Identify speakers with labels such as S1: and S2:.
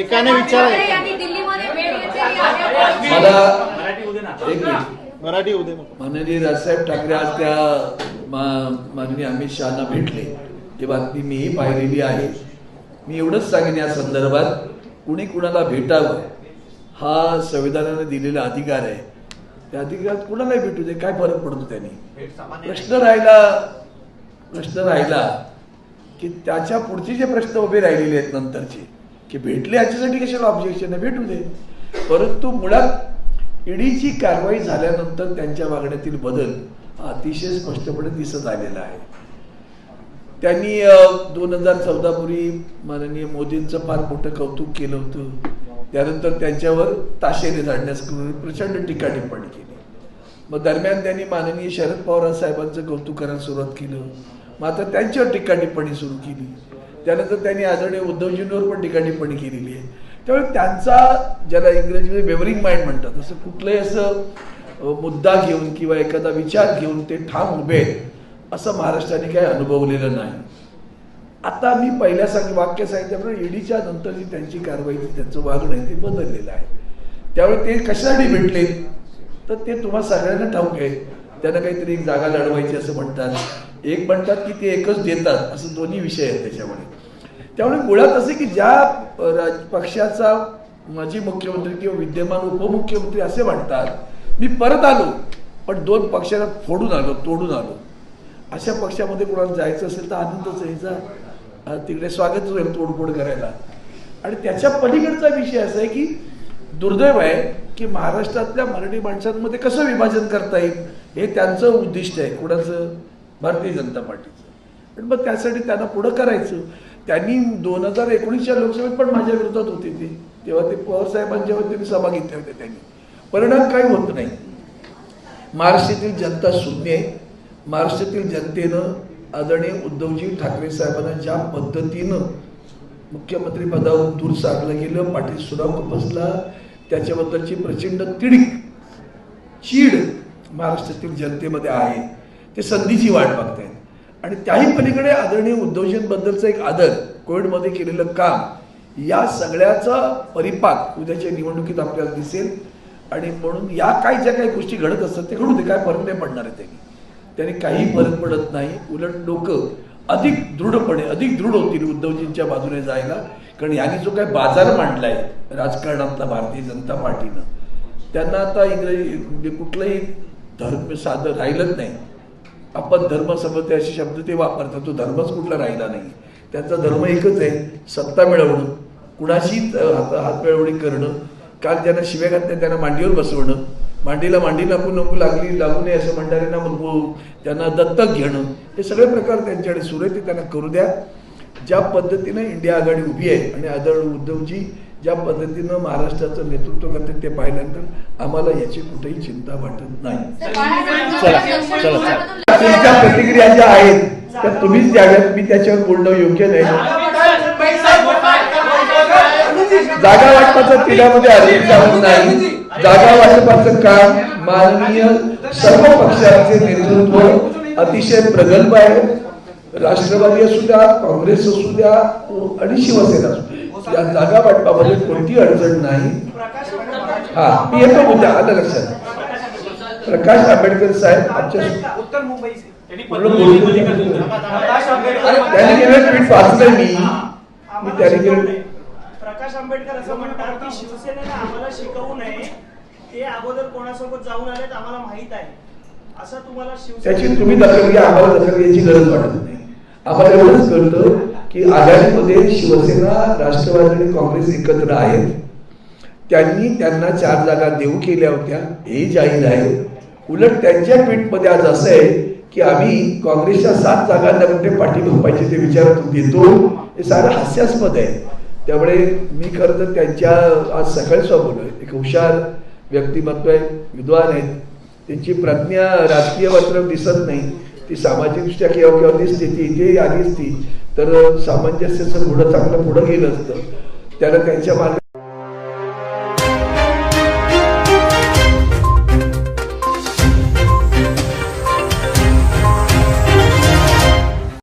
S1: एकाने विचारायचं.
S2: आहे
S3: मला एक मिनिट.
S1: मराठी
S3: माननीय राजसाहेब ठाकरे आज त्या मा- माननीय अमित शहाना भेटले. ही बातमी मीही पाहिलेली आहे. मी एवढंच सांगेन या संदर्भात कुणी कुणाला भेटावं हा संविधानाने दिलेला अधिकार आहे. त्या अधिकारात कुणालाही भेटू दे काय फरक पडतो त्यांनी? प्रश्न राहिला प्रश्न राहिला की त्याच्या पुढचे जे प्रश्न उभे राहिलेले आहेत नंतरचे की भेटले याच्यासाठी कशाला ऑब्जेक्शन आहे? भेटू दे. परंतु मुळात ईडीची कारवाई झाल्यानंतर त्यांच्या वागण्यातील बदल अतिशय स्पष्टपणे दिसत आलेला आहे. त्यांनी दोन हजार चौदा पूर्वी माननीय मोदींचं फार मोठं कौतुक केलं होतं. त्यानंतर त्यांच्यावर ताशेरे झाडण्यास प्रचंड टीका टिप्पणी केली. मग दरम्यान त्यांनी माननीय शरद पवार साहेबांचं कौतुक करायला सुरुवात केलं. मग आता त्यांच्यावर टीका टिप्पणी सुरू केली. त्यानंतर त्यांनी आदरणीय उद्धवजींवर पण टीका टिप्पणी केलेली आहे. त्यामुळे त्यांचा ज्याला इंग्रजीमध्ये म्हणजे बेवरिंग माइंड म्हणतात असं कुठलंही असं मुद्दा घेऊन किंवा एखादा विचार घेऊन ते ठाम उभे आहेत असं महाराष्ट्राने काही अनुभवलेलं नाही. आता मी पहिल्या सांग वाक्य सांगितल्याप्रमाणे ईडीच्या नंतर जी त्यांची कारवाई त्यांचं वागणं आहे ते बदललेलं आहे. त्यावेळी ते कशासाठी भेटले? तर ते तुम्हा सगळ्यांना ठाऊक आहे. त्यांना काहीतरी एक जागा लढवायची असं म्हणतात. एक म्हणतात की ते एकच देतात. असं दोन्ही विषय आहेत त्याच्यामध्ये. त्यामुळे मुळात असे की ज्या राज- पक्षाचा माजी मुख्यमंत्री किंवा विद्यमान उपमुख्यमंत्री असे म्हणतात मी परत आलो पण दोन पक्षाला फोडून आलो तोडून आलो. अशा पक्षामध्ये कोणाला जायचं असेल तर आनंदच यायचा तिकडे स्वागत होईल तोडफोड करायला. आणि त्याच्या पलीकडचा विषय असा आहे की दुर्दैव आहे की महाराष्ट्रातल्या मराठी माणसांमध्ये कसं विभाजन करता येईल? हे त्यांचं उद्दिष्ट आहे. कुणाचं? भारतीय जनता पार्टीचं. पण मग त्यासाठी त्यांना पुढं करायचं. त्यांनी दोन हजार एकोणीसच्या लोकसभेत पण माझ्या विरोधात होते ते. तेव्हा ते पवार साहेबांच्या त्यांनी सभा घेतल्या होत्या त्यांनी. परिणाम काही होत नाही. महाराष्ट्रातील जनता शून्य आहे. महाराष्ट्रातील जनतेनं आदरणीय उद्धवजी ठाकरे साहेबांना ज्या पद्धतीनं मुख्यमंत्री पदावरून दूर सारलं गेलं पाठी सुराव बसला त्याच्याबद्दलची प्रचंड तिडीक चीड महाराष्ट्रातील जनतेमध्ये आहे. ते संधीची वाट बघतायत. आणि त्याही पलीकडे आदरणीय उद्धवजींबद्दलचा एक आदर कोविडमध्ये केलेलं काम या सगळ्याचा परिपाक उद्याच्या निवडणुकीत आपल्याला दिसेल. आणि म्हणून या काही ज्या काही गोष्टी घडत असतात ते घडू दे काय फरक नाही पडणार आहे त्यांनी. त्याने काही फरक पडत नाही. उलट लोक अधिक दृढपणे अधिक दृढ होतील उद्धवजींच्या बाजूने जायला. कारण यांनी जो काही बाजार मांडलाय राजकारणातला भारतीय जनता पार्टीनं त्यांना आता इंग्रजी म्हणजे कुठलंही धर्म साधं राहिलंच नाही. आपण धर्म समजते असे शब्द ते वापरतात. तो धर्मच कुठला राहिला नाही. त्यांचा धर्म एकच आहे सत्ता मिळवणं. कुणाशी हात हात मिळवणी करणं. काल ज्यांना शिव्या घातल्या त्यांना मांडीवर बसवणं. मांडीला मांडी लागू नको लागली लागू नये असं म्हणणाऱ्यांना मग त्यांना दत्तक घेणं. हे सगळे प्रकार त्यांच्याकडे सुरू आहे ते त्यांना करू द्या. ज्या पद्धतीनं इंडिया आघाडी उभी आहे आणि आदर उद्धवजी ज्या पद्धतीनं महाराष्ट्राचं नेतृत्व करतात ते पाहिल्यानंतर आम्हाला याची कुठेही चिंता वाटत नाही.
S1: चला, चला, चला.
S3: तुमच्या प्रतिक्रिया ज्या आहेत त्या तुम्हीच द्याव्यात. मी त्याच्यावर बोलणं योग्य नाही. जागा वाटपाचं तिल्यामध्ये अधिक जाऊन नाही. जागा वाटपाचं काम माननीय सर्व पक्षांचे नेतृत्व अतिशय प्रगल्भ आहे. राष्ट्रवादी असू द्या काँग्रेस असू द्या आणि शिवसेना असू द्या. या जागा वाटपामध्ये कोणती अडचण नाही. हा मी येतो मुद्दा आलं लक्षात. प्रकाश आंबेडकर साहेब आमच्या
S4: उत्तर आंबेडकर
S3: त्यांनी केलेलं ट्विट वाचलंय मी. मी त्यांनी केलं
S4: प्रकाश आंबेडकर असं म्हणतात की शिवसेनेने आम्हाला शिकवू नये. ते अगोदर कोणासोबत जाऊन आलेत आम्हाला माहीत आहे. असं तुम्हाला
S3: त्याची
S4: शिवसेना
S3: तुम्ही दखल घ्या आम्हाला दखल घ्यायची गरज वाटत नाही. आम्हाला एवढंच कळतं की आघाडीमध्ये शिवसेना राष्ट्रवादी आणि काँग्रेस एकत्र आहेत. त्यांनी त्यांना चार जागा देऊ केल्या होत्या. हे जाहीर आहे. उलट त्यांच्या पीठमध्ये आज असं आहे की आम्ही काँग्रेसच्या सात जागांना कुठे पाठिंबा पाहिजे ते विचारत देतो हे सारं हास्यास्पद आहे. त्यामुळे मी खरं तर त्यांच्या आज सकाळी बोललोय. एक हुशार व्यक्तिमत्व आहे विद्वान आहेत. त्यांची प्रज्ञा राजकीय मात्र दिसत नाही. ती सामाजिकदृष्ट्या केव्हा केव्हा दिसते ती इथे आलीच ती. तर सामंजस्याचं पुढं चांगलं पुढं गेलं असतं. त्याला त्यांच्या मार्ग